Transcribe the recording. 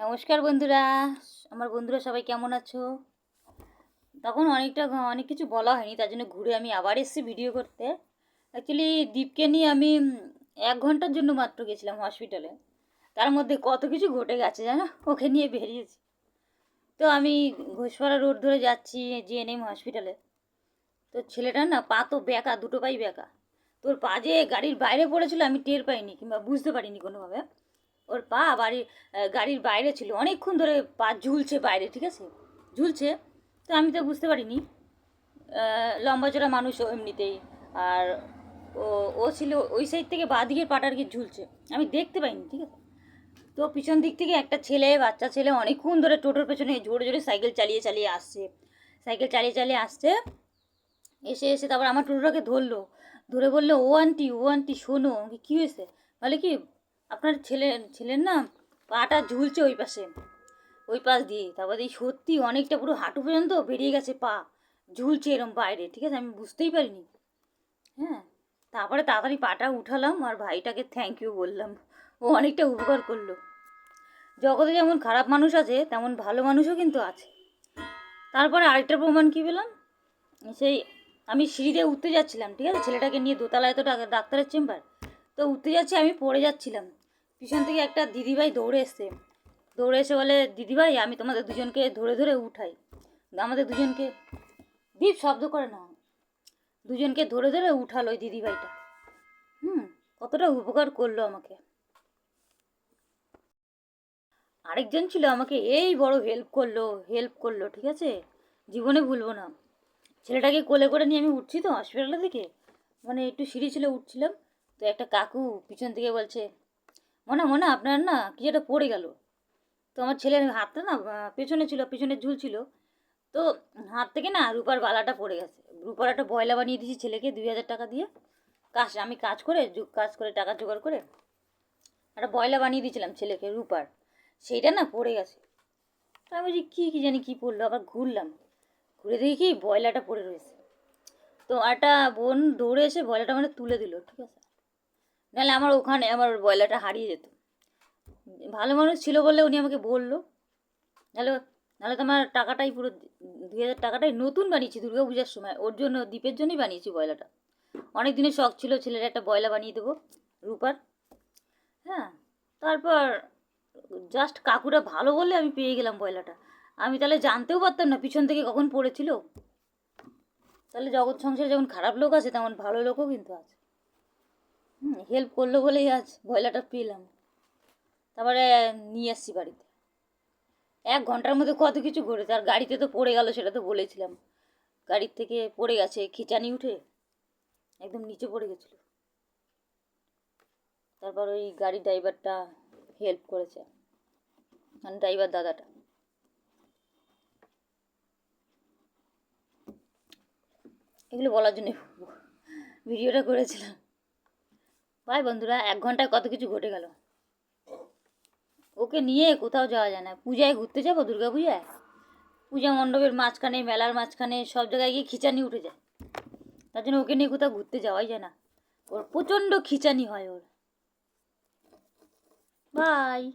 নমস্কার বন্ধুরা। আমার বন্ধুরা সবাই কেমন আছো? তখন অনেকটা অনেক কিছু বলা হয়নি, তার জন্য ঘুরে আমি আবার এসেছি ভিডিও করতে। অ্যাকচুয়ালি দীপকে নিয়ে আমি এক ঘণ্টার জন্য মাত্র গেছিলাম হসপিটালে তার মধ্যে কত কিছু ঘটে গেছে জানো? ওকে নিয়ে বেরিয়েছি। তো আমি ঘোষপাড়া রোড ধরে যাচ্ছি জিএনএম হসপিটালে তো ছেলেটার না পা তো বেঁকা, দুটো পাই বেঁকা। তোর পা যে গাড়ির বাইরে পড়েছিল আমি টের পাইনি কিংবা বুঝতে পারিনি কোনোভাবে। ওর পা বাড়ির গাড়ির বাইরে ছিল। অনেকক্ষণ ধরে পা ঝুলছে বাইরে, ঠিক আছে? ঝুলছে। তো আমি তো বুঝতে পারিনি। লম্বা চড়া মানুষ এমনিতেই। আর ও ও ছিল ওই সাইড থেকে বাঁ দিকের পাটার কি ঝুলছে। আমি দেখতে পাইনি, ঠিক আছে? তো পিছন দিক থেকে একটা ছেলে, বাচ্চা ছেলে অনেকক্ষণ ধরে টোটোর পেছনে জোরে জোরে সাইকেল চালিয়ে চালিয়ে আসছে। সাইকেল চালিয়ে চালিয়ে আসছে। এসে এসে তারপর আমার টোটোটাকে ধরলো। ধরে বলল, ও আন্টি ও আন্টি শোনো। কী হয়েছে? বলে কি আপনার ছেলে, ছেলের না পাটা ঝুলছে ওই পাশে, ওই পাশ দিয়ে। তারপর এই সত্যি অনেকটা পুরো হাঁটু পর্যন্ত বেরিয়ে গেছে পা, ঝুলছে এরম বাইরে, ঠিক আছে? আমি বুঝতেই পারিনি। হ্যাঁ তারপরে তাড়াতাড়ি পাটা উঠালাম আর ভাইটাকে থ্যাংক ইউ বললাম। ও অনেকটা উপকার করল। জগতে যেমন খারাপ মানুষ আছে, তেমন ভালো মানুষও কিন্তু আছে। তারপরে আরেকটা প্রমাণ কী পেলাম? সেই আমি সিঁড়িতে উঠতে যাচ্ছিলাম, ঠিক আছে? ছেলেটাকে নিয়ে দোতলায় তো ডাক- ডাক্তারের চেম্বার, তো উঠতে যাচ্ছি, আমি পড়ে যাচ্ছিলাম। পিছন থেকে একটা দিদিভাই দৌড়ে এসছে। দৌড়ে এসে বলে, দিদিভাই, আমি তোমাদের দুজনকে ধরে ধরে উঠাই। আমাদের দুজনকে দীপ, শব্দ করে না। দুজনকে ধরে ধরে উঠালো ওই দিদিভাইটা। হুম, কতটা উপকার করল আমাকে। আরেকজন ছিল আমাকে, এই বড় হেল্প করল হেল্প করল, ঠিক আছে? জীবনে ভুলবো না। ছেলেটাকে কোলে করে নিয়ে আমি উঠছি তো হসপিটালে থেকে মানে একটু সিঁড়ি ছিল উঠছিলাম। তো একটা কাকু পিছন থেকে বলছে মনে মনে আপনার না কি একটা পড়ে গেল। তো আমার ছেলের হাতটা না পেছনে ছিল, পেছনে ঝুলছিল তো হাত থেকে না রূপার বালাটা পড়ে গেছে। রূপার একটা বয়লা বানিয়ে দিয়েছি ছেলেকে দুই হাজার টাকা দিয়ে। কাজ, আমি কাজ করে কাজ করে, টাকা জোগাড় করে একটা বয়লা বানিয়ে দিয়েছিলাম ছেলেকে, রূপার। সেইটা না পড়ে গেছে। আমি বলছি, কী কী জানি কী পড়ল, আবার ঘুরলাম। ঘুরে দেখি বয়লাটা পড়ে রয়েছে। তো একটা বোন দৌড়ে এসে বয়লাটা মানে তুলে দিল, ঠিক আছে? নাহলে আমার ওখানে আমার বয়লাটা হারিয়ে যেত। ভালো মানুষ ছিল বলে উনি আমাকে বলল। নাহলে নাহলে তো আমার টাকাটাই পুরো দুই হাজার টাকাটাই নতুন বানিয়েছি দুর্গা পূজার সময়। ওর জন্য দ্বীপের জন্যই বানিয়েছি বয়লাটা অনেক দিনের শখ ছিল ছেলের একটা বয়লা বানিয়ে দেবো, রূপার। হ্যাঁ তারপর জাস্ট কাকুরা ভালো বলে আমি পেয়ে গেলাম বয়লাটা আমি তাহলে জানতেও পারতাম না পিছন থেকে কখন পড়েছিল। তাহলে জগৎ সংসারে যেমন খারাপ লোক আছে তেমন ভালো লোকও কিন্তু আছে। হেল্প করল বলেই আজ বয়লাটা পেলাম। তারপরে নিয়ে আসছি বাড়িতে। এক ঘণ্টার মধ্যে কত কিছু ঘটেছে, আর গাড়িতে তো পড়ে গেল সেটা তো বলেছিলাম। গাড়ির থেকে পড়ে গেছে, খিচানি উঠে একদম নিচে পড়ে গেছিল। তারপর ওই গাড়ির ড্রাইভারটা হেল্প করেছে মানে ড্রাইভার দাদাটা। এগুলো বলার জন্য ভিডিওটা করেছিলাম। ভাই বন্ধুরা, এক ঘন্টায় কত কিছু ঘটে গেল? ওকে নিয়ে কোথাও যাওয়া যায় না। পূজায় ঘুরতে যাব, দুর্গা পূজায়? পূজা মণ্ডপের মাঝখানে, মেলার মাঝখানে, সব জায়গায় গিয়ে খিচানি উঠে যায়। তার জন্য ওকে নিয়ে কোথাও ঘুরতে যাওয়াই যায় না। ওর প্রচণ্ড খিচানি হয় ওর। বাই